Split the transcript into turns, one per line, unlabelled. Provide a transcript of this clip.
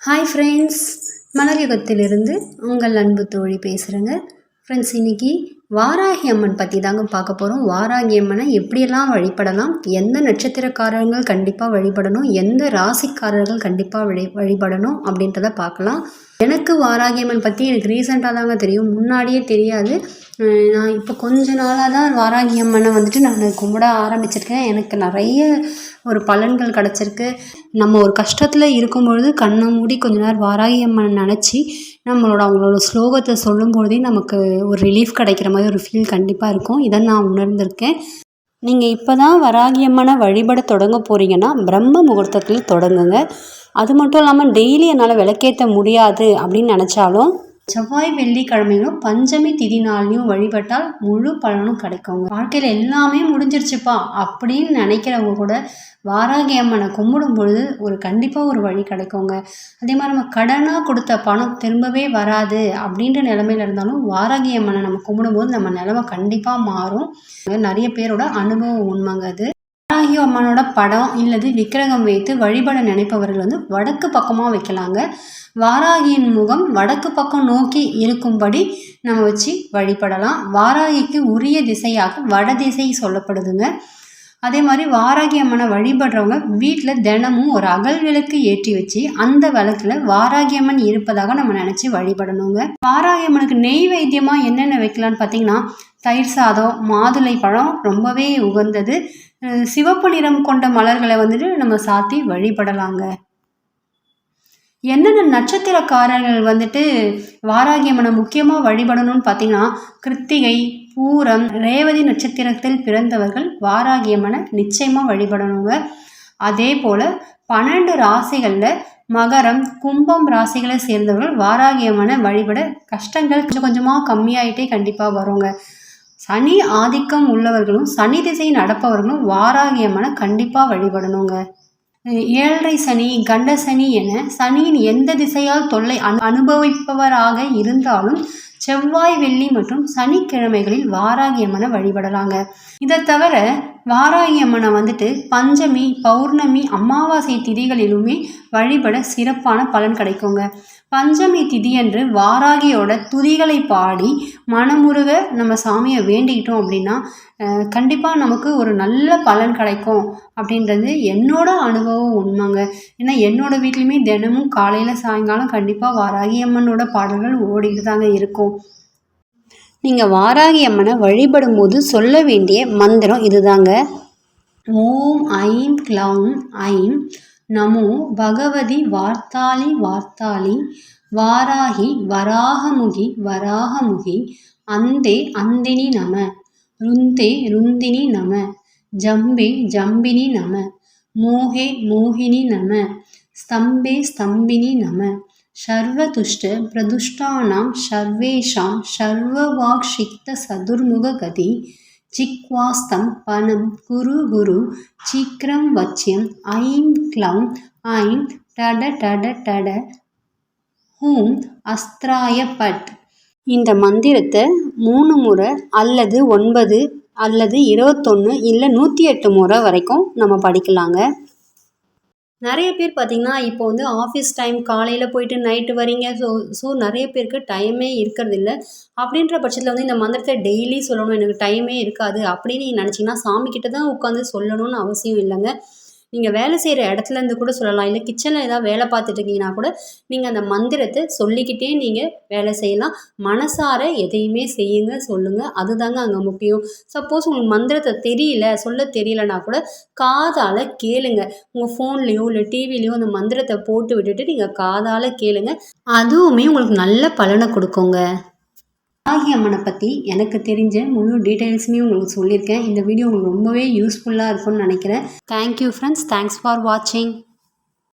Hi friends மலர்யுகத்திலிருந்து உங்கள் அன்பு தோழி பேசுகிறேங்க ஃப்ரெண்ட்ஸ் இன்றைக்கி வாராகி அம்மன் பற்றி தாங்க பார்க்க போகிறோம் வாராகி அம்மனை எப்படியெல்லாம் வழிபடலாம்? எந்த நட்சத்திரக்காரர்கள் கண்டிப்பாக வழிபடணும்? எந்த ராசிக்காரர்கள் கண்டிப்பாக வழி வழிபடணும்? அப்படின்றத பார்க்கலாம். எனக்கு வாராகி அம்மன் பற்றி எனக்கு ரீசெண்டாக தாங்க தெரியும். முன்னாடியே தெரியாது. நான் இப்போ கொஞ்ச நாளாக தான் வாராகி அம்மனை வந்துட்டு நான் கும்பிட ஆரம்பிச்சிருக்கேன். எனக்கு நிறைய ஒரு பலன்கள் கிடச்சிருக்கு. நம்ம ஒரு கஷ்டத்தில் இருக்கும்பொழுது கண்ணை மூடி கொஞ்ச நேரம் வாராகி அம்மனை நினச்சி நம்மளோட அவங்களோட ஸ்லோகத்தை சொல்லும்பொழுதே நமக்கு ஒரு ரிலீஃப் கிடைக்கிற மாதிரி ஒரு ஃபீல் கண்டிப்பாக இருக்கும். இதை நான் உணர்ந்திருக்கேன். நீங்கள் இப்போ தான் வராகியமான வழிபட தொடங்க போகிறீங்கன்னா பிரம்ம முகூர்த்தத்தில் தொடங்குங்க. அது மட்டும் இல்லாமல் டெய்லி என்னால் விளக்கேற்ற முடியாது அப்படின்னு நினச்சாலும் செவ்வாய் வெள்ளிக்கிழமையும் பஞ்சமி திதி நாள்லையும் வழிபட்டால் முழு பலனும் கிடைக்குங்க. வாழ்க்கையில் எல்லாமே முடிஞ்சிருச்சுப்பா அப்படின்னு நினைக்கிறவங்க கூட வாராகி அம்மனை கும்பிடும் பொழுது ஒரு கண்டிப்பாக ஒரு வழி கிடைக்குங்க. அதே மாதிரி நம்ம கடனாக கொடுத்த பணம் திரும்பவே வராது அப்படின்ற நிலமையில இருந்தாலும் வாராகி அம்மனை நம்ம கும்பிடும்போது நம்ம நிலமை கண்டிப்பாக மாறும். நிறைய பேரோட அனுபவம் உண்மைங்க அது. வாராகி அம்மனோட படம் இல்லது விக்கிரகம் வைத்து வழிபட நினைப்பவர்கள் வந்து வடக்கு பக்கமாக வைக்கலாங்க. வாராகியின் முகம் வடக்கு பக்கம் நோக்கி இருக்கும்படி நம்ம வச்சு வழிபடலாம். வாராகிக்கு உரிய திசையாக வடதிசை சொல்லப்படுதுங்க. அதே மாதிரி வாராகி அம்மனை வழிபடுறவங்க வீட்டில் தினமும் ஒரு அகல் விளக்கு ஏற்றி வச்சு அந்த விளக்கில் வாராகி அம்மன் இருப்பதாக நம்ம நினச்சி வழிபடணுங்க. வாராகி அம்மனுக்கு நெய் வைத்தியமாக என்னென்ன வைக்கலான்னு பார்த்தீங்கன்னா தயிர் சாதம் மாதுளை பழம் ரொம்பவே உகந்தது. சிவப்பு நிறம் கொண்ட மலர்களை வந்துட்டு நம்ம சாத்தி வழிபடலாங்க. என்னென்ன நட்சத்திரக்காரர்கள் வந்துட்டு வாராகியம்மனை முக்கியமாக வழிபடணும்னு பார்த்தீங்கன்னா கிருத்திகை பூரம் ரேவதி நட்சத்திரத்தில் பிறந்தவர்கள் வாராகியம்மனை நிச்சயமாக வழிபடணுங்க. அதே போல் பன்னெண்டு ராசிகளில் மகரம் கும்பம் ராசிகளை சேர்ந்தவர்கள் வாராகியம்மனை வழிபட கஷ்டங்கள் கொஞ்சம் கொஞ்சமாக கம்மியாயிட்டே கண்டிப்பாக வருங்க. சனி ஆதிக்கம் உள்ளவர்களும் சனி திசை நடப்பவர்களும் வாராகியமான கண்டிப்பாக வழிபடணுங்க. ஏழரை சனி கண்ட சனி என சனியின் எந்த திசையால் தொல்லை அனுபவிப்பவராக இருந்தாலும் செவ்வாய் வெள்ளி மற்றும் சனிக்கிழமைகளில் வாராகி அம்மனை வழிபடலாங்க. இதை தவிர வாராகி அம்மனை வந்துட்டு பஞ்சமி பௌர்ணமி அமாவாசை திதிகளிலுமே வழிபட சிறப்பான பலன் கிடைக்குங்க. பஞ்சமி திதியன்று வாராகியோட துதிகளை பாடி மனமுருக நம்ம சாமியை வேண்டிக்கிட்டோம் அப்படின்னா கண்டிப்பாக நமக்கு ஒரு நல்ல பலன் கிடைக்கும் அப்படின்றது என்னோட அனுபவம் உண்மைங்க. ஏன்னா என்னோட வீட்லேயுமே தினமும் காலையில் சாயங்காலம் கண்டிப்பாக வாராகி அம்மனோட பாடல்கள் ஓடிட்டு தாங்க இருக்கும். நீங்கள் வாராகி அம்மனை வழிபடும் போது சொல்ல வேண்டிய மந்திரம் இதுதாங்க. ஓம் ஐம் கிளாம் ஐம் நமோ பகவதி வார்த்தாளி வார்த்தாளி வாராகி வராகமுகி வராகமுகி அந்தே அந்தினி நம ருந்தே ருந்தினி நம ஜம்பே ஜம்பினி நம மோகே மோகினி நம ஸ்தம்பே ஸ்தம்பினி நம சர்வதுஷ்ட பிரதுஷ்டானாம் சர்வேஷாம் சர்வவாக்ஷிக்த சதுர்முககதி ஜிக்வாஸ்தம் பணம் குரு குரு சீக்கிரம் வச்சியம் ஐம் க்ளௌம் ஐம் டட டட டட ஹூம் அஸ்திராய பட் இந்த மந்திரத்தை மூணு முறை அல்லது ஒன்பது அல்லது இருபத்தொன்று இல்லை நூற்றி எட்டு முறை வரைக்கும் நம்ம படிக்கலாங்க. நிறைய பேர் பார்த்திங்கன்னா இப்போ வந்து ஆஃபீஸ் டைம் காலையில் போயிட்டு நைட்டு வரீங்க ஸோ ஸோ நிறைய பேருக்கு டைமே இருக்கிறதில்ல. அப்படின்ற பட்சத்தில் வந்து இந்த மந்திரத்தை டெய்லி சொல்லணும். எனக்கு டைமே இருக்காது. அப்படின்னு நீங்கள் நினச்சிங்கன்னா சாமிக்கிட்ட தான் உட்காந்து சொல்லணும்னு அவசியம் இல்லைங்க. நீங்கள் வேலை செய்கிற இடத்துல இருந்து கூட சொல்லலாம். இல்லை கிச்சனில் ஏதாவது வேலை பார்த்துட்டு இருக்கீங்கன்னா கூட நீங்கள் அந்த மந்திரத்தை சொல்லிக்கிட்டே நீங்கள் வேலை செய்யலாம். மனசார எதையுமே செய்யுங்க சொல்லுங்கள் அதுதாங்க அங்கே முக்கியம். சப்போஸ் உங்களுக்கு மந்திரத்தை தெரியல சொல்ல தெரியலனா கூட காதால் கேளுங்க. உங்கள் ஃபோன்லேயோ இல்லை டிவிலேயோ அந்த மந்திரத்தை போட்டு விட்டுட்டு நீங்கள் காதால் கேளுங்க. அதுவுமே உங்களுக்கு நல்ல பலனை கொடுக்குங்க. ஆகி அம்மனை பற்றி எனக்கு தெரிஞ்ச முழு டீட்டெயில்ஸுமே உங்களுக்கு சொல்லியிருக்கேன். இந்த வீடியோ உங்களுக்கு ரொம்பவே யூஸ்ஃபுல்லாக இருக்கும்னு நினைக்கிறேன். தேங்க்யூ ஃப்ரெண்ட்ஸ் தேங்க்ஸ் ஃபார் வாட்சிங்